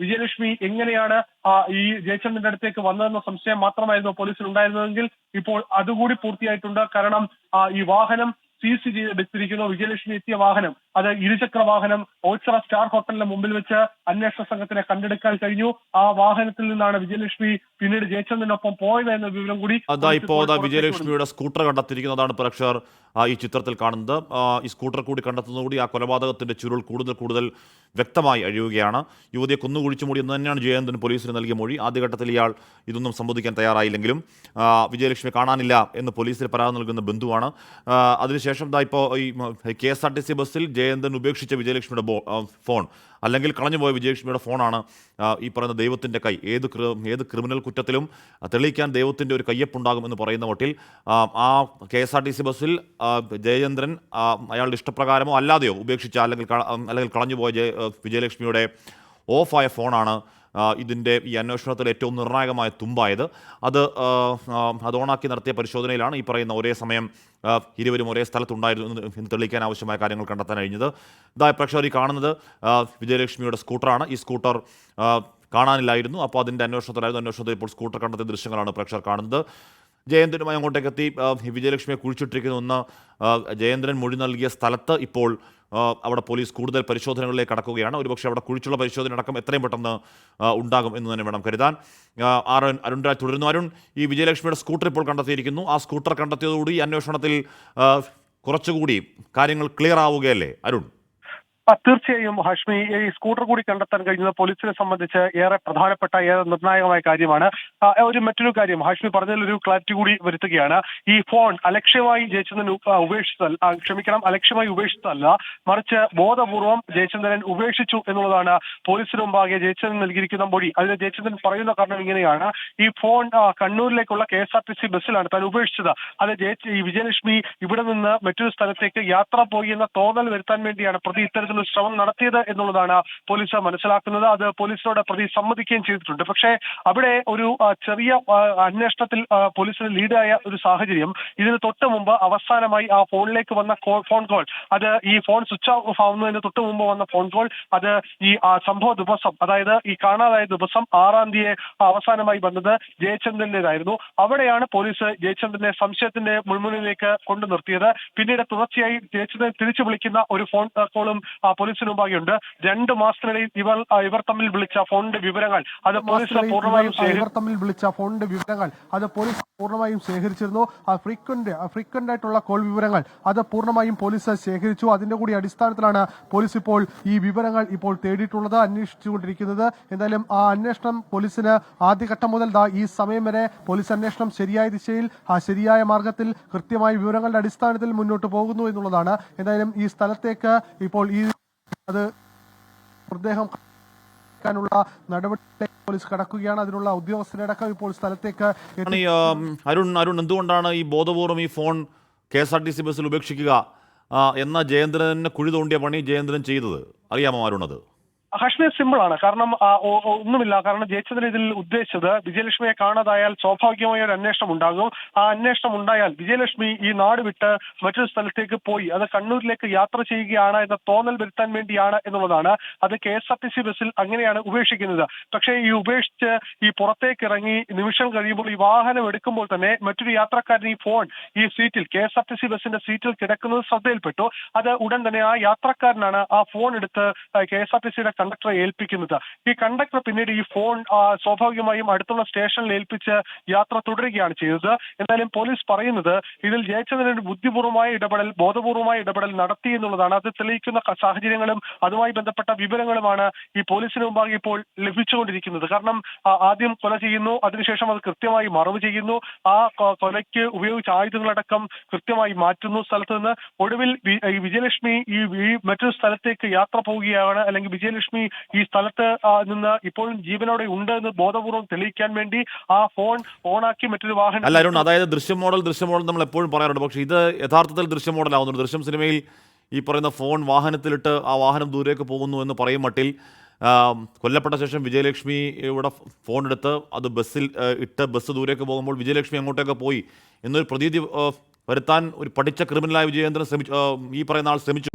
വിജയലക്ഷ്മി എങ്ങനെയാണ് ഈ ജയചന്ദ്രന്റെ അടുത്തേക്ക് വന്നതെന്ന സംശയം മാത്രമായിരുന്നു പോലീസിൽ ഉണ്ടായിരുന്നതെങ്കിൽ ഇപ്പോൾ അതുകൂടി പൂർത്തിയായിട്ടുണ്ട്. കാരണം ഈ വാഹനം സീസ് വെച്ചിരിക്കുന്നു വിജയലക്ഷ്മി എത്തിയ വാഹനം അത് ഇരുചക്ര വാഹനം ഓച്ചിറ സ്റ്റാർ ഹോട്ടലിന് മുമ്പിൽ വെച്ച് അന്വേഷണ സംഘത്തിനെ കണ്ടെടുക്കാൻ കഴിഞ്ഞു. ആ വാഹനത്തിൽ നിന്നാണ് വിജയലക്ഷ്മി പിന്നീട് ജയചന്ദ്രനൊപ്പം പോയത് എന്ന വിവരം കൂടി അതാ ഇപ്പോ വിജയലക്ഷ്മിയുടെ സ്കൂട്ടർ കണ്ടെത്തിയിരിക്കുന്നതാണ് പ്രേക്ഷകർ ഈ ചിത്രത്തിൽ കാണുന്നത്. ഈ സ്കൂട്ടർ കൂടി കണ്ടെത്തുന്നതോടുകൂടി ആ കൊലപാതകത്തിന്റെ ചുരുൾ കൂടുതൽ കൂടുതൽ വ്യക്തമായി അഴിയുകയാണ്. യുവതിയെ കുന്നുകുഴിച്ചു മൂടി എന്ന് തന്നെയാണ് ജയന്തൻ പോലീസിന് നൽകിയ മൊഴി. ആദ്യഘട്ടത്തിൽ ഇയാൾ ഇതൊന്നും സംബന്ധിക്കാൻ തയ്യാറായില്ലെങ്കിലും വിജയലക്ഷ്മി കാണാനില്ല എന്ന് പോലീസിൽ പരാതി നൽകുന്ന ബന്ധുവാണ്. ആ, അതിനുശേഷം ദാ ഇപ്പോൾ ഈ K S R T C ബസ്സിൽ ജയന്തൻ ഉപേക്ഷിച്ച വിജയലക്ഷ്മിയുടെ ഫോൺ. അല്ലെങ്കിൽ കളഞ്ഞുപോയ വിജയലക്ഷ്മിയുടെ ഫോണാണ് ഈ പറയുന്ന ദൈവത്തിന്റെ കൈ. ഏത് ഏത് ക്രിമിനൽ കുറ്റത്തിലും തെളിയിക്കാൻ ദൈവത്തിന്റെ ഒരു കയ്യപ്പുണ്ടാകും എന്ന് പറയുന്ന മട്ടിൽ ആ, K S R T C ബസ്സിൽ ജയചന്ദ്രൻ അയാളുടെ ഇഷ്ടപ്രകാരമോ അല്ലാതെയോ ഉപേക്ഷിച്ച അല്ലെങ്കിൽ അല്ലെങ്കിൽ കളഞ്ഞുപോയ വിജയലക്ഷ്മിയുടെ ഓഫായ ഫോണാണ് ഇതിന്റെ ഈ അന്വേഷണത്തിൽ ഏറ്റവും നിർണായകമായ തുമ്പായത്. അത് അത് ഓണാക്കി നടത്തിയ പരിശോധനയിലാണ് ഈ പറയുന്ന ഒരേ സമയം ഇരുവരും ഒരേ സ്ഥലത്തുണ്ടായിരുന്നു എന്ന് തെളിയിക്കാൻ ആവശ്യമായ കാര്യങ്ങൾ കണ്ടെത്താൻ കഴിഞ്ഞത്. ഇതായ പ്രേക്ഷകർ ഈ കാണുന്നത് വിജയലക്ഷ്മിയുടെ സ്കൂട്ടറാണ്. ഈ സ്കൂട്ടർ കാണാനില്ലായിരുന്നു. അപ്പോൾ അതിന്റെ അന്വേഷണത്തിലായിരുന്നു. അന്വേഷണത്തിൽ ഇപ്പോൾ സ്കൂട്ടർ കണ്ടെത്തിയ ദൃശ്യങ്ങളാണ് പ്രേക്ഷകർ കാണുന്നത്. ജയേന്ദ്രനുമായി അങ്ങോട്ടേക്കെത്തി വിജയലക്ഷ്മിയെ കുഴിച്ചിട്ടിരിക്കുന്ന ഒന്ന് ജയേന്ദ്രൻ മൊഴി നൽകിയ സ്ഥലത്ത് ഇപ്പോൾ അവിടെ പോലീസ് കൂടുതൽ പരിശോധനകളിലേക്ക് കടക്കുകയാണ്. ഒരുപക്ഷെ അവിടെ കുഴിച്ചുള്ള പരിശോധന അടക്കം എത്രയും പെട്ടെന്ന് ഉണ്ടാകും എന്ന് തന്നെ വേണം കരുതാൻ. ആ, അരുൺരാജ് അരുൺ രാജ് തുടരുന്നു. അരുൺ ഈ വിജയലക്ഷ്മിയുടെ സ്കൂട്ടർ ഇപ്പോൾ കണ്ടെത്തിയിരിക്കുന്നു. ആ സ്കൂട്ടർ കണ്ടെത്തിയതോടുകൂടി അന്വേഷണത്തിൽ കുറച്ചുകൂടി കാര്യങ്ങൾ ക്ലിയർ ആവുകയല്ലേ? അരുൺ. തീർച്ചയായും ഹാഷ്മി ഈ സ്കൂട്ടർ കൂടി കണ്ടെത്താൻ കഴിഞ്ഞത് പോലീസിനെ സംബന്ധിച്ച് ഏറെ പ്രധാനപ്പെട്ട ഏറെ നിർണായകമായ കാര്യമാണ്. ഒരു മറ്റൊരു കാര്യം ഹാഷ്മി പറഞ്ഞതിൽ ഒരു ക്ലാരിറ്റി കൂടി വരുത്തുകയാണ്. ഈ ഫോൺ അലക്ഷ്യമായി ജയചന്ദ്രൻ ഉപ- ഉപേക്ഷിച്ചതല്ല ക്ഷമിക്കണം അലക്ഷ്യമായി ഉപേക്ഷിച്ചതല്ല മറിച്ച് ബോധപൂർവം ജയചന്ദ്രൻ ഉപേക്ഷിച്ചു എന്നുള്ളതാണ് പോലീസിന് മുമ്പാകെ ജയചന്ദ്രൻ നൽകിയിരിക്കുന്ന മൊഴി. അതിന് ജയചന്ദ്രൻ പറയുന്ന കാരണം ഇങ്ങനെയാണ്. ഈ phone കണ്ണൂരിലേക്കുള്ള K S R T C ബസ്സിലാണ് താൻ ഉപേക്ഷിച്ചത്. അത് ജയ വിജയലക്ഷ്മി ഇവിടെ നിന്ന് മറ്റൊരു സ്ഥലത്തേക്ക് യാത്ര പോയി എന്ന തോന്നൽ വരുത്താൻ വേണ്ടിയാണ് പ്രതി ഇത്തരത്തിലൊരു ശ്രമം നടത്തിയത് എന്നുള്ളതാണ് പോലീസ് മനസ്സിലാക്കുന്നത്. അത് പോലീസിനോട് പ്രതി സമ്മതിക്കുകയും ചെയ്തിട്ടുണ്ട്. പക്ഷേ അവിടെ ഒരു ചെറിയ അന്വേഷണത്തിൽ പോലീസിന് ലീഡായ ഒരു സാഹചര്യം. ഇതിന് തൊട്ട് മുമ്പ് അവസാനമായി ആ ഫോണിലേക്ക് വന്ന ഫോൺ കോൾ. അത് ഈ ഫോൺ സ്വിച്ച് ഓഫ് ആവുന്നതിന് തൊട്ട് മുമ്പ് വന്ന ഫോൺ കോൾ. അത് ഈ സംഭവ ദിവസം അതായത് ഈ കാണാതായ ദിവസം ആറാം തീയതി അവസാനമായി വന്നത് ജയചന്ദ്രന്റേതായിരുന്നു. അവിടെയാണ് പോലീസ് ജയചന്ദ്രനെ സംശയത്തിന്റെ മുൾമുനയിലേക്ക് കൊണ്ടു നിർത്തിയത് പിന്നീട് തുടർച്ചയായി ജയചന്ദ്രൻ തിരിച്ചു വിളിക്കുന്ന ഒരു ഫോൺ കോളും പോലീസിന് മുമ്പാകെയുണ്ട്. രണ്ട് മാസത്തിനിടയിൽ ഇവർ ഇവർ തമ്മിൽ വിളിച്ച ഫോണിന്റെ വിവരങ്ങൾ അത് പോലീസ് പൂർണമായും ഇവർ- തമ്മിൽ വിളിച്ച ഫോണിന്റെ വിവരങ്ങൾ അത് പോലീസ് പൂർണമായും ശേഖരിച്ചിരുന്നു. ആ ഫ്രീക്വന്റ് ഫ്രീക്വന്റ് ആയിട്ടുള്ള കോൾ വിവരങ്ങൾ അത് പൂർണമായും പോലീസ് ശേഖരിച്ചു. അതിന്റെ കൂടി അടിസ്ഥാനത്തിലാണ് പോലീസ് ഇപ്പോൾ ഈ വിവരങ്ങൾ ഇപ്പോൾ തേടിയിട്ടുള്ളത് അന്വേഷിച്ചുകൊണ്ടിരിക്കുന്നത്. എന്തായാലും ആ അന്വേഷണം പോലീസിന് ആദ്യഘട്ടം മുതൽ ഈ സമയം വരെ പോലീസ് അന്വേഷണം ശരിയായ ദിശയിൽ ആ ശരിയായ മാർഗത്തിൽ കൃത്യമായ വിവരങ്ങളുടെ അടിസ്ഥാനത്തിൽ മുന്നോട്ട് പോകുന്നു എന്നുള്ളതാണ്. എന്തായാലും ഈ സ്ഥലത്തേക്ക് ഇപ്പോൾ ഈ അത് മൃതദേഹം ക്കാനുള്ള നടപടി പോലീസ് കടക്കുകയാണ്. അതിനുള്ള ഉദ്യോഗസ്ഥരടക്കം ഇപ്പോൾ സ്ഥലത്തേക്ക് അരുൺ അരുൺ എന്തുകൊണ്ടാണ് ഈ ബോധപൂർവം ഈ phone K S R T C ബസ്സിൽ ഉപേക്ഷിക്കുക? എന്ന ജയേന്ദ്രനെ കുഴി തോണ്ടിയ പണി ജയേന്ദ്രൻ ചെയ്തത്. അറിയാമോ അരുൺ അത് ഹാഷ്മി സിമ്പിൾ ആണ്. കാരണം ഒന്നുമില്ല. കാരണം ജയിച്ചതിന് ഇതിൽ ഉദ്ദേശിച്ചത് വിജയലക്ഷ്മിയെ കാണാതായാൽ സ്വാഭാവികമായ ഒരു അന്വേഷണം ഉണ്ടാകും. ആ അന്വേഷണം ഉണ്ടായാൽ വിജയലക്ഷ്മി ഈ നാട് വിട്ട് മറ്റൊരു സ്ഥലത്തേക്ക് പോയി. അത് കണ്ണൂരിലേക്ക് യാത്ര ചെയ്യുകയാണ് എന്ന തോന്നൽ വരുത്താൻ വേണ്ടിയാണ് എന്നുള്ളതാണ്. അത് K S R T C ബസ്സിൽ അങ്ങനെയാണ് ഉപേക്ഷിക്കുന്നത്. പക്ഷേ ഈ ഉപേക്ഷിച്ച് ഈ പുറത്തേക്ക് ഇറങ്ങി നിമിഷം കഴിയുമ്പോൾ ഈ വാഹനം എടുക്കുമ്പോൾ തന്നെ മറ്റൊരു യാത്രക്കാരൻ ഈ ഫോൺ ഈ സീറ്റിൽ K S R T C ബസ്സിന്റെ സീറ്റിൽ കിടക്കുന്നത് ശ്രദ്ധയിൽപ്പെട്ടു. അത് ഉടൻ തന്നെ ആ യാത്രക്കാരനാണ് ആ ഫോൺ എടുത്ത് കെ എസ് ആർ ടി സിയുടെ കണ്ടക്ടറെ ഏൽപ്പിക്കുന്നത്. ഈ കണ്ടക്ടർ പിന്നീട് ഈ ഫോൺ സ്വാഭാവികമായും അടുത്തുള്ള സ്റ്റേഷനിൽ ഏൽപ്പിച്ച് യാത്ര തുടരുകയാണ് ചെയ്തത്. എന്നാലും പോലീസ് പറയുന്നത് ഇതിൽ ജയചന്ദ്രൻ ബുദ്ധിപൂർവമായ ഇടപെടൽ ബോധപൂർവമായ ഇടപെടൽ നടത്തി എന്നുള്ളതാണ്. അത് തെളിയിക്കുന്ന സാഹചര്യങ്ങളും അതുമായി ബന്ധപ്പെട്ട വിവരങ്ങളുമാണ് ഈ പോലീസിന് മുമ്പാകെ ഇപ്പോൾ ലഭിച്ചുകൊണ്ടിരിക്കുന്നത്. കാരണം ആദ്യം കൊല ചെയ്യുന്നു അതിനുശേഷം അത് കൃത്യമായി മറവ് ചെയ്യുന്നു. ആ കൊലയ്ക്ക് ഉപയോഗിച്ച ആയുധങ്ങളടക്കം കൃത്യമായി മാറ്റുന്നു. സ്ഥലത്ത് നിന്ന് ഒടുവിൽ വിജയലക്ഷ്മി ഈ മറ്റൊരു സ്ഥലത്തേക്ക് യാത്ര പോവുകയാണ്. അല്ലെങ്കിൽ വിജയലക്ഷ്മി ഈ സ്ഥലത്ത് നിന്ന് ഇപ്പോഴും ജീവനോടെ ഉണ്ട് എന്ന് ബോധപൂർവം തെളിയിക്കാൻ വേണ്ടി ആ ഫോൺ ഓണാക്കി മറ്റൊരു വാഹനം അല്ല അരുൺ അതായത് ദൃശ്യം മോഡൽ ദൃശ്യം മോഡൽ നമ്മൾ എപ്പോഴും പറയാറുണ്ട്. പക്ഷേ ഇത് യഥാർത്ഥത്തിൽ ദൃശ്യം മോഡൽ ആവുന്നുണ്ട്. ദൃശ്യം സിനിമയിൽ ഈ പറയുന്ന ഫോൺ വാഹനത്തിലിട്ട് ആ വാഹനം ദൂരേക്ക് പോകുന്നു എന്ന് പറയും മട്ടിൽ കൊല്ലപ്പെട്ട ശേഷം വിജയലക്ഷ്മി ഇവിടെ ഫോൺ എടുത്ത് അത് ബസ്സിൽ ഇട്ട് ബസ് ദൂരേക്ക് പോകുമ്പോൾ വിജയലക്ഷ്മി അങ്ങോട്ടേക്ക് പോയി എന്നൊരു പ്രതീതി വരുത്താൻ ഒരു പഠിച്ച ക്രിമിനലായ വിജയേന്ദ്രൻ ശ്രമിച്ചു ഈ പറയുന്ന ആൾ ശ്രമിച്ചു.